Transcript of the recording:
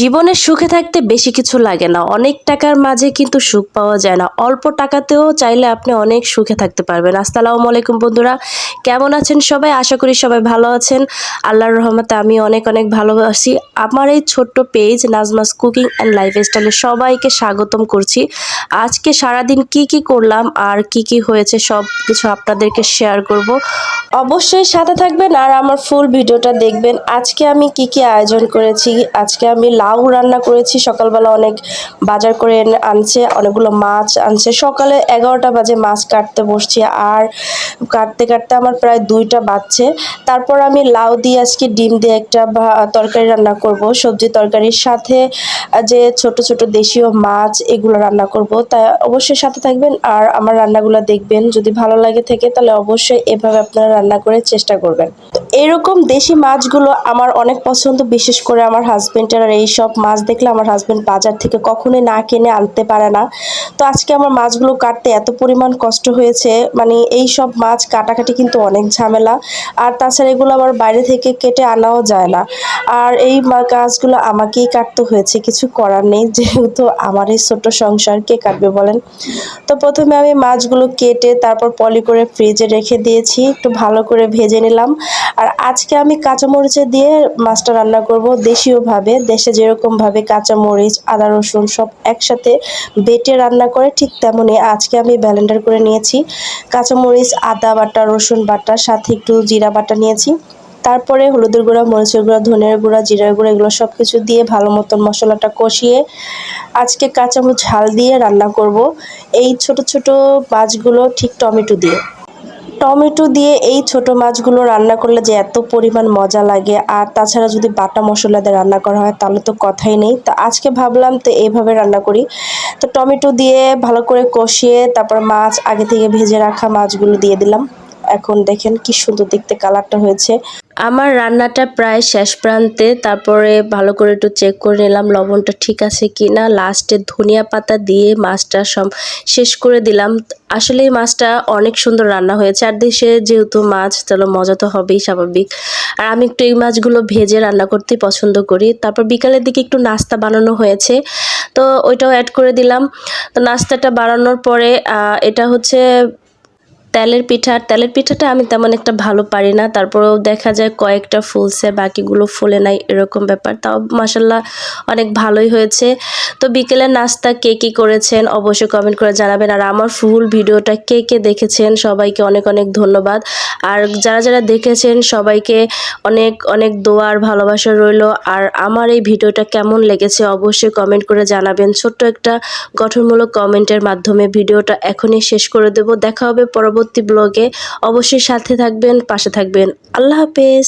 জীবনে সুখে থাকতে বেশি কিছু লাগে না। অনেক টাকার মাঝে কিন্তু সুখ পাওয়া যায় না। অল্প টাকাতেও চাইলে আপনি অনেক সুখে থাকতে পারবেন। আসসালামু আলাইকুম বন্ধুরা, কেমন আছেন সবাই? আশা করি সবাই ভালো আছেন। আল্লাহর রহমতে আমি অনেক অনেক ভালোবাসি আমার এই ছোট্ট page Najma's cooking and life লাইফস্টাইলে সবাইকে স্বাগতম করছি। আজকে সারাদিন কি কি করলাম আর কি কি হয়েছে সব কিছু আপনাদেরকে শেয়ার করব। অবশ্যই সাথে থাকবেন আর আমার ফুল ভিডিওটা দেখবেন। আজকে আমি কি কি আয়োজন করেছি? আজকে আমি রান্না করেছি, সকালবেলা অনেক বাজার করে আনছে, অনেকগুলো মাছ আনছে। সকালে এগারোটা বাজে মাছ কাটতে বসছি আর কাটতে কাটতে আমার প্রায় দুইটা বাজছে। তারপর আমি লাউ দিয়ে আজকে ডিম দিয়ে একটা তরকারি রান্না করব। সবজি তরকারির সাথে যে ছোট ছোট দেশীয় মাছ এগুলো রান্না করব। তাই অবশ্যই সাথে থাকবেন আর আমার রান্নাগুলো দেখবেন। যদি ভালো লাগে থেকে তাহলে অবশ্যই এভাবে আপনারা রান্না করে চেষ্টা করবেন। এরকম দেশি মাছগুলো আমার অনেক পছন্দ, বিশেষ করে আমার হাজবেন্ডের আর এই সব মাছ দেখলে আমার হাজবেন্ড বাজার থেকে কখনোই না কিনে আনতে পারে না। তো আজকে আমার মাছগুলো কাটতে এত পরিমাণ কষ্ট হয়েছে মানে এই সব মাছ কাটাকাটি কিন্তু অনেক ঝামেলা। আর তাছাড়া এগুলো আবার বাইরে থেকে কেটে আনাও যায় না। আর এই গাছগুলো আমাকেই কাটতে হয়েছে, কিছু করার নেই, যেহেতু আমার এই ছোট্ট সংসার, কে কাটবে বলেন? তো প্রথমে আমি মাছগুলো কেটে তারপর পলি করে ফ্রিজে রেখে দিয়েছি, একটু ভালো করে ভেজে নিলাম। আর আজকে আমি কাঁচামরিচে দিয়ে মাছটা রান্না করব দেশীয়ভাবে, দেশে যেরকমভাবে কাঁচামরিচ, আদা, রসুন সব একসাথে বেটে রান্না করে ঠিক তেমনই আজকে আমি ব্যালেন্ডার করে নিয়েছি। কাঁচামরিচ, আদা বাটা, রসুন বাটা, সাথে একটু জিরা বাটা নিয়েছি। তারপরে হলুদের গুঁড়া, মরিচের গুঁড়া, ধনের গুঁড়া, জিরার গুঁড়া এগুলো সব কিছু দিয়ে ভালো মতন মশলাটা কষিয়ে আজকে কাঁচামরিচ ঝাল দিয়ে রান্না করব। এই ছোট ছোট মাছগুলো ঠিক টমেটো দিয়ে। টমেটো দিয়ে এই ছোট মাছগুলো রান্না করলে যে এত পরিমাণ মজা লাগে। আর তাছাড়া যদি বাটা মশলা দিয়ে রান্না করা হয়, তাহলে তো কথাই নেই। তো আজকে ভাবলাম তো এইভাবে রান্না করি। তো টমেটো দিয়ে ভালো করে কষিয়ে তারপর মাছ আগে থেকে ভেজে রাখা মাছগুলো দিয়ে দিলাম। এখন দেখেন কি সুন্দর দেখতে কালারটা হয়েছে। আমার রান্নাটা প্রায় শেষ প্রান্তে, তারপরে ভালো করে একটু চেক করে নিলাম, লবণটা ঠিক আছে কি না লাস্টে ধনিয়া পাতা দিয়ে মাছটা সব শেষ করে দিলাম। আসলে এই মাছটা অনেক সুন্দর রান্না হয়েছে। আর দেশে যেহেতু মাছ, তাহলে মজা তো হবেই স্বাভাবিক। আর আমি একটু এই মাছগুলো ভেজে রান্না করতে পছন্দ করি। তারপর বিকালের দিকে একটু নাস্তা বানানো হয়েছে। তো ওইটাও অ্যাড করে দিলাম। তো নাস্তাটা বানানোর পরে এটা হচ্ছে তেলের পিঠা আর তেলের পিঠাটা আমি তেমন একটা ভালো পারি না। তারপরেও দেখা যায় কয়েকটা ফুলছে, বাকিগুলো ফুলে নাই, এরকম ব্যাপার। তাও মাসাল্লাহ অনেক ভালোই হয়েছে। তো বিকেলের নাস্তা কে কী করেছেন অবশ্যই কমেন্ট করে জানাবেন। আর আমার ফুল ভিডিওটা কে কে দেখেছেন সবাইকে অনেক অনেক ধন্যবাদ। আর যারা যারা দেখেছেন সবাইকে অনেক অনেক দোয়ার ভালোবাসা রইল। আর আমার এই ভিডিওটা কেমন লেগেছে অবশ্যই কমেন্ট করে জানাবেন। ছোট্ট একটা গঠনমূলক কমেন্টের মাধ্যমে ভিডিওটা এখনই শেষ করে দেব। দেখা হবে পরবর্তী ব্লগে অবশ্যই সাথে থাকবেন, পাশে থাকবেন। আল্লাহ হাফেজ।